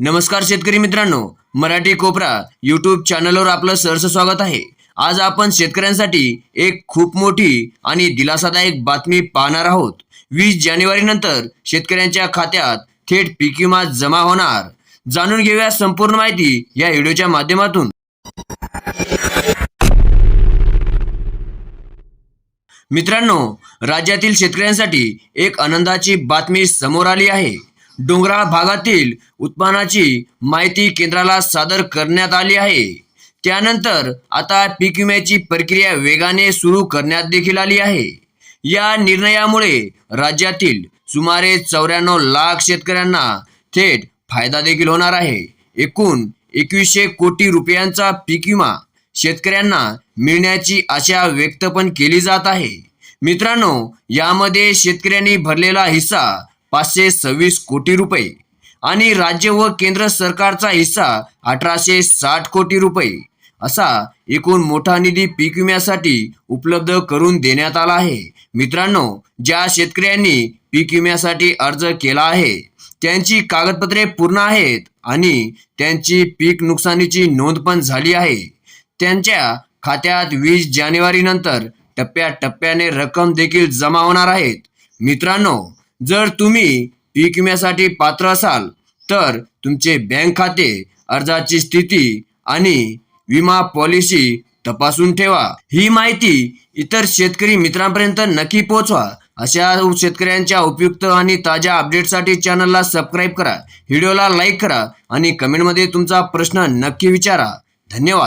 नमस्कार शेतकरी मित्रांनो मराठी कोपरा यूट्यूब चॅनलवर आपलं सहर्ष स्वागत आहे. आज आपण शेतकऱ्यांसाठी एक खूप मोठी आणि दिलासादायक बातमी पाहणार आहोत. वीस जानेवारी नंतर शेतकऱ्यांच्या खात्यात थेट पीक विमा जमा होणार. जाणून घेऊया संपूर्ण माहिती या व्हिडिओच्या माध्यमातून. मित्रांनो राज्यातील शेतकऱ्यांसाठी एक आनंदाची बातमी समोर आली आहे. डोंगराळ भागातील उत्पन्नाची माहिती केंद्राला सादर करण्यात आली आहे. त्यानंतर आता पीक विम्याची प्रक्रिया वेगाने सुरू करण्यात देखील आली आहे. या निर्णयामुळे राज्यातील सुमारे चौऱ्याण्णव लाख शेतकऱ्यांना थेट फायदा देखील होणार आहे. एकूण एकवीसशे कोटी रुपयांचा पीक विमा शेतकऱ्यांना मिळण्याची आशा व्यक्त पण केली जात आहे. मित्रांनो यामध्ये शेतकऱ्यांनी भरलेला हिस्सा पाचशे सव्वीस कोटी रुपये आणि राज्य व केंद्र सरकारचा हिस्सा अठराशे साठ कोटी रुपये असा एकूण मोठा निधी पीक विम्यासाठी उपलब्ध करून देण्यात आला आहे. मित्रांनो ज्या शेतकऱ्यांनी पीक विम्यासाठी अर्ज केला आहे त्यांची कागदपत्रे पूर्ण आहेत आणि त्यांची पीक नुकसानीची नोंद पण झाली आहे. त्यांच्या खात्यात वीस जानेवारी नंतर टप्प्याटप्प्याने रक्कम देखील जमा होणार आहेत. मित्रांनो जर तुम्ही पीक विम्यासाठी पात्र असाल तर तुमचे बँक खाते अर्जाची स्थिती आणि विमा पॉलिसी तपासून ठेवा. ही माहिती इतर शेतकरी मित्रांपर्यंत नक्की पोहोचवा. अशा शेतकऱ्यांच्या उपयुक्त आणि ताज्या अपडेटसाठी चॅनलला सबस्क्राईब करा व्हिडिओला लाईक करा आणि कमेंटमध्ये तुमचा प्रश्न नक्की विचारा. धन्यवाद.